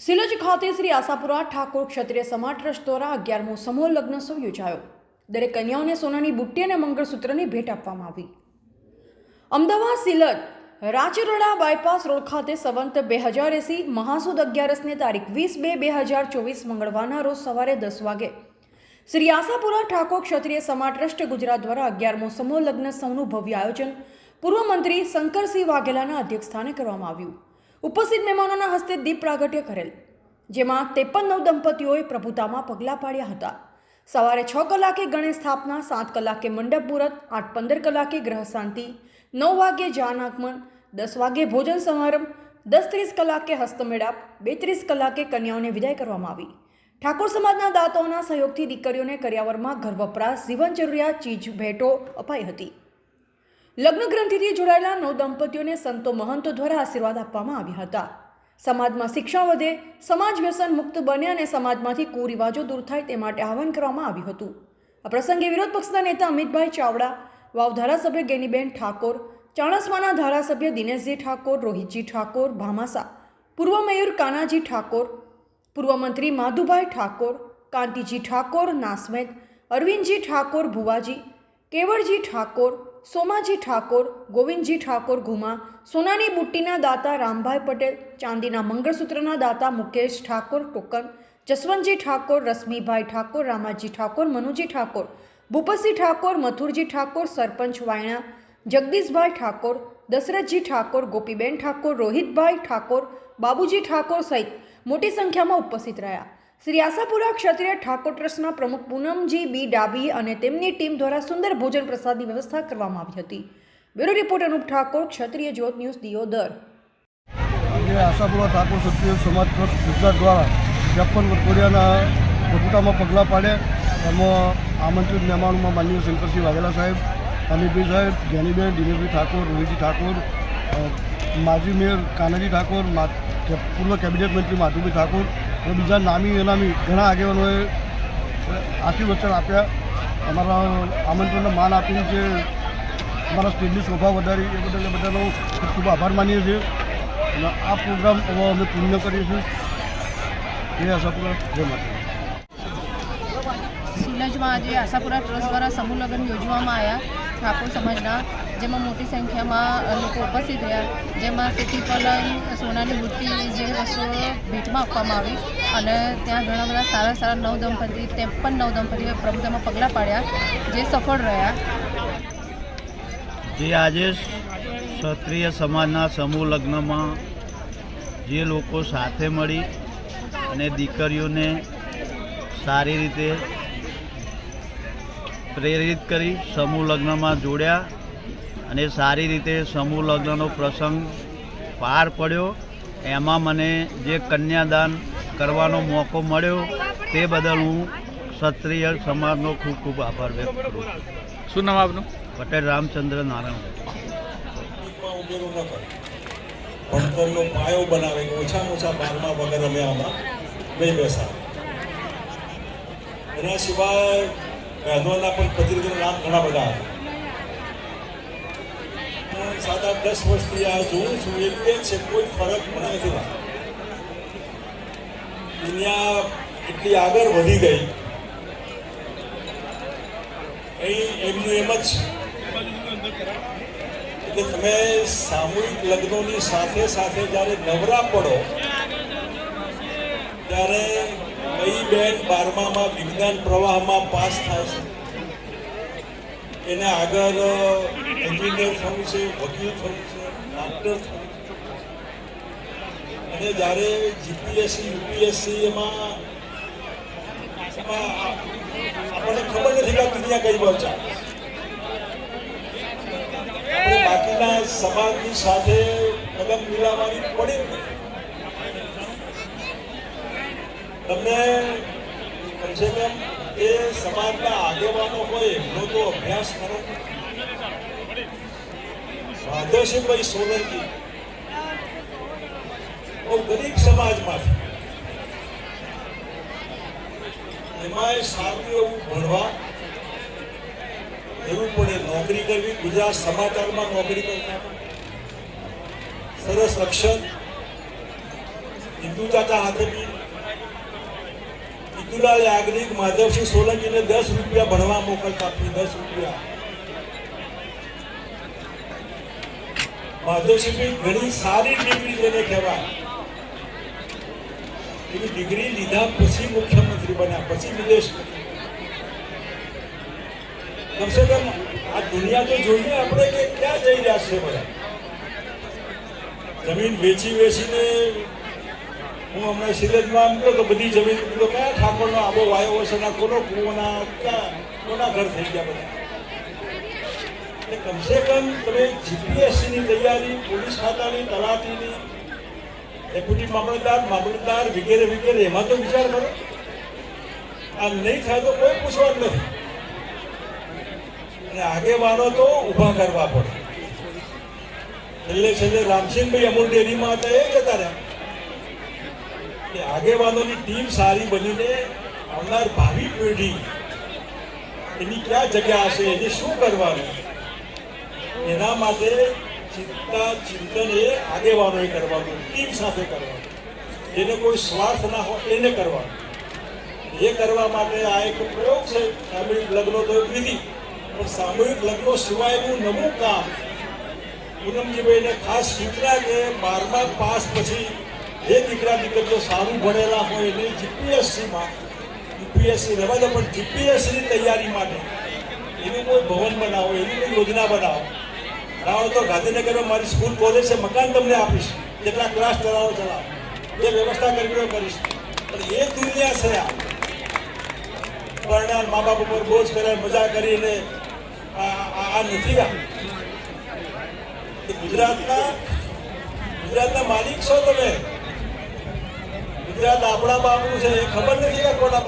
સિલજ ખાતે શ્રી આશાપુરા ઠાકોર ક્ષત્રિય સમાજ ટ્રસ્ટ દ્વારા અગિયારમો સમૂહ લગ્નોત્સવ યોજાયો. દરેક કન્યાઓને સોનાની બુટ્ટી અને મંગળસૂત્રની ભેટ આપવામાં આવી. અમદાવાદ સિલજ રાચરડા બાયપાસ રોડ ખાતે સંવંત બે હજાર એસી મહાસુદ અગિયારસને તારીખ વીસ બે બે હજાર ચોવીસ મંગળવારના રોજ સવારે દસ વાગે. શ્રી આશાપુરા ઠાકોર ક્ષત્રિય સમાજ ટ્રસ્ટ ગુજરાત દ્વારા અગિયારમો સમૂહ લગ્નોત્સવનું ભવ્ય આયોજન પૂર્વ મંત્રી શંકરસિંહ વાઘેલાના અધ્યક્ષસ્થાને કરવામાં આવ્યું. ઉપસ્થિત મહેમાનોના હસ્તે દીપ પ્રાગટ્ય કરેલ, જેમાં ત્રેપન નવ દંપતીઓએ પ્રભુતામાં પગલાં પાડ્યા હતા. સવારે છ કલાકે ગણેશ સ્થાપના, સાત કલાકે મંડપ મુહૂર્ત, આઠ પંદર કલાકે ગ્રહ શાંતિ, નવ વાગ્યે જાન આગમન, દસ વાગ્યે ભોજન સમારંભ, દસ ત્રીસ કલાકે હસ્તમેળાપ, બેત્રીસ કલાકે કન્યાઓને વિદાય કરવામાં આવી. ઠાકોર સમાજના દાતાઓના સહયોગથી દીકરીઓને કર્યાવરમાં ઘર વપરાશ જીવન જરૂરિયાત ચીજ ભેટો અપાઈ હતી. લગ્ન ગ્રંથિથી જોડાયેલા નવ દંપતીઓને સંતો મહંતો દ્વારા આશીર્વાદ આપવામાં આવ્યા હતા. સમાજમાં શિક્ષણ વધે, સમાજ વ્યસન મુક્ત બને અને સમાજમાંથી કુરિવાજો દૂર થાય તે માટે આહવાન કરવામાં આવ્યું હતું. આ પ્રસંગે વિરોધ પક્ષના નેતા અમિતભાઈ ચાવડા, વાવ ધારાસભ્ય ગેનીબેન ઠાકોર, ચાણસ્માના ધારાસભ્ય દિનેશજી ઠાકોર, રોહિતજી ઠાકોર, ભામાસા, પૂર્વ મેયર કાનાજી ઠાકોર, પૂર્વ મંત્રી માધુભાઈ ઠાકોર, કાંતિજી ઠાકોર, નાસ્મેદ, અરવિંદજી ઠાકોર, ભુવાજી કેવળજી ઠાકોર સોમાજી ઠાકોર, ગોવિંદજી ઠાકોર ઘુમા સોનાની બુટ્ટીના દાતા રામભાઈ પટેલ, ચાંદીના મંગળસૂત્રના દાતા મુકેશ ઠાકોર ટોકન, જસવંતજી ઠાકોર, રશ્મિભાઈ ઠાકોર, રામાજી ઠાકોર, મનુજી ઠાકોર, ભૂપતસિંહ ઠાકોર, મથુરજી ઠાકોર, સરપંચ વાયણા, જગદીશભાઈ ઠાકોર, દશરથજી ઠાકોર, ગોપીબેન ઠાકોર, રોહિતભાઈ ઠાકોર, બાબુજી ઠાકોર સહિત મોટી સંખ્યામાં ઉપસ્થિત રહ્યા. શ્રી આશાપુરા ક્ષત્રિય ઠાકોર ટ્રસ્ટના પ્રમુખ પૂનમજી બી ડાબી અને તેમની ટીમ દ્વારા સુંદર ભોજન પ્રસાદની વ્યવસ્થા કરવામાં આવી હતી. Bureau report Anup Thakor, Kshatriya Jyot news, Deodar. Ashapura Thakor Kshatriya Samaj trust Gujarat દ્વારા ત્રેપન વટોડિયાના પ્રભુતામાં પગલાં પાડે એમાં આમંત્રિત મહેમાનોમાં માનનીય શંકરસિંહ વાઘેલા સાહેબ, અનિલભાઈ સાહેબ જ્ઞાનીબેન દિનેશભાઈ ઠાકોર, રોહિતજી ઠાકોર માજી મેયર કાનાજી ઠાકોર પૂર્વ કેબિનેટ મંત્રી માધુભાઈ ઠાકોર અને બીજા નામી અનામી ઘણા આગેવાનોએ આશીર્વચન આપ્યા. અમારા આમંત્રણને માન આપીને જે અમારા સ્ટેજની શોભા વધારી, એ બદલ બધાનો ખૂબ ખૂબ આભાર માનીએ છીએ. અને આ પ્રોગ્રામ અમે પૂર્ણ કરીએ છીએ. એ આશાપુરા, જય માતા સિલજમાં આજે આશાપુરા ટ્રસ્ટ દ્વારા સમૂહ લગ્ન યોજવામાં આવ્યા. ઠાકોર સમાજના, જેમાં મોટી સંખ્યામાં લોકો ઉપસ્થિત રહ્યા, જેમાં સિટી પલંગ, સોનાની મૂર્તિ જે વસ્તુઓ ભેટમાં આપવામાં આવી અને ત્યાં ઘણા બધા સારા સારા નવ દંપતી, ત્રેપન નવ દંપતીઓએ પ્રભુતામાં પગલાં પાડ્યા, જે સફળ રહ્યા. જે આજે ક્ષત્રિય સમાજના સમૂહ લગ્નમાં જે લોકો સાથે મળી અને દીકરીઓને સારી રીતે પ્રેરિત કરી સમૂહ લગ્નમાં જોડ્યા અને સારી રીતે સમૂહ લગ્નનો પ્રસંગ પાર પડ્યો. એમાં મને જે કન્યાદાન કરવાનો મોકો મળ્યો તે બદલ હું ક્ષત્રિય સમાજનો ખૂબ ખૂબ આભાર વ્યક્ત કરું છું. શું નામ આપનું? પટેલ રામચંદ્ર નારાયણ. ભણતરનો પાયો બનાવે ઓછામાં ઓછા બારમા વગર અમે આમાં નહીં બેસા એના સિવાય બહેનોના પણ પત્રિકાના નામ ઘણા બધા હતા. સાત આઠ દસ વર્ષથી આ જોઉં છું એટલે જ છે, કોઈ ફરક મને નથી દુનિયા એટલી આગળ વધી ગઈ. અહીં એમનું એમ જ એટલે તમે સામૂહિક લગ્નોની સાથે સાથે જ્યારે નવરા પડો, ત્યારે કઈ બેન બારમામાં વિજ્ઞાન પ્રવાહમાં પાસ થાય છે એને આગળ એન્જિનિયર થવું છે, વકીલ થવું છે, ડોક્ટર થવું છે. અને જ્યારે જીપીએસસી, યુપીએસસી એમાં આપણને ખબર નથી કે દુનિયા કઈ બાજુ ચાલે બાકીના સમાજની સાથે કદમ મિલાવવાની પડી જ નથી. તમને કમસે કમ એ સમાજના આગેવાનો હોય, એમનો તો અભ્યાસ કરો. રાધેશભાઈ સોલંકી. બહુ ગરીબ સમાજમાંથી. એમાંય સારું એવું ભણવા. એવું પડે નોકરી કરવી, ગુજરાત સમાચારમાં નોકરી કરતા સરસ રક્ષણ. હિન્દુ ચાચા હાથે બી વિદુલાલ યાજ્ઞિક માધવસિંહ સોલંકીને દસ રૂપિયા ભણવા મોકલતા આપી, દસ રૂપિયા. માધવસિંહ ઘણી સારી ડિગ્રી જેને કહેવાય. એની ડિગ્રી લીધા પછી મુખ્યમંત્રી બન્યા, પછી વિદેશ કમસે કમ આ દુનિયા તો જોઈએ આપણે કે ક્યાં જઈ રહ્યા છે બધા. જમીન વેચી વેચીને હું હમણાં સિલેજમાં કહું તો બધી જમીન તો કયા ઠાકોરનો આબો વાયો હશે ના કોનો કુવાના, ક્યાં કોના ઘર થઈ ગયા બધા? એટલે કમસે કમ તમે જીપીએસસીની તૈયારી, પોલીસ ખાતાની, તલાટીની, ડેપ્યુટી મામલતદાર મામલતદાર વગેરે વગેરે, એમાં તો વિચાર કરો. આ નહીં થાય તો કોઈ પૂછવાનું નથી. અને આગેવાનો તો ઊભા કરવા પડે. છેલ્લે છેલ્લે રામસિંહભાઈ અમૂલ ડેરીમાં હતા, એ જતા રહ્યા. કે આગેવાનોની ટીમ સારી બનીને આવનાર ભાવિ પેઢી એની ક્યાં જગ્યા હશે, એને શું કરવાનું? એના માટે ચિંતા ચિંતન એ આગેવાનોએ કરવાનું, ટીમ સાથે કરવાનું. એને કોઈ સ્વાર્થ ના હોય એને કરવાનું. એ કરવા માટે આ એક પ્રયોગ છે, સામૂહિક લગ્નો તો વિધિ. પણ સામૂહિક લગ્નો સિવાયનું નવું કામ પૂનમજીભાઈને ખાસ સૂચના કે બારમા પાસ પછી જે દીકરા દીકરીઓ સારું ભણેલા હોય એને જીપીએસસીમાં, યુપીએસસી રહેવા દો, પણ જીપીએસસીની તૈયારી માટે એવી કોઈ ભવન બનાવો એવી કોઈ યોજના બનાવો. બનાવો તો ગાંધીનગરમાં મારી સ્કૂલ કોલેજ છે, મકાન તમને આપીશ. જેટલા ક્લાસ ચલાવો ચલાવો. એ વ્યવસ્થા કરવી કરીશ. પણ એ દુનિયા છે આ. પરણાર મા બાપ ઉપર બોજ કરે મજા કરીને આ નથી આ. ગુજરાતના ગુજરાતના માલિક છો તમે? ગુજરાત આપણા બાપનું છે એ ખબર નથી કે કોના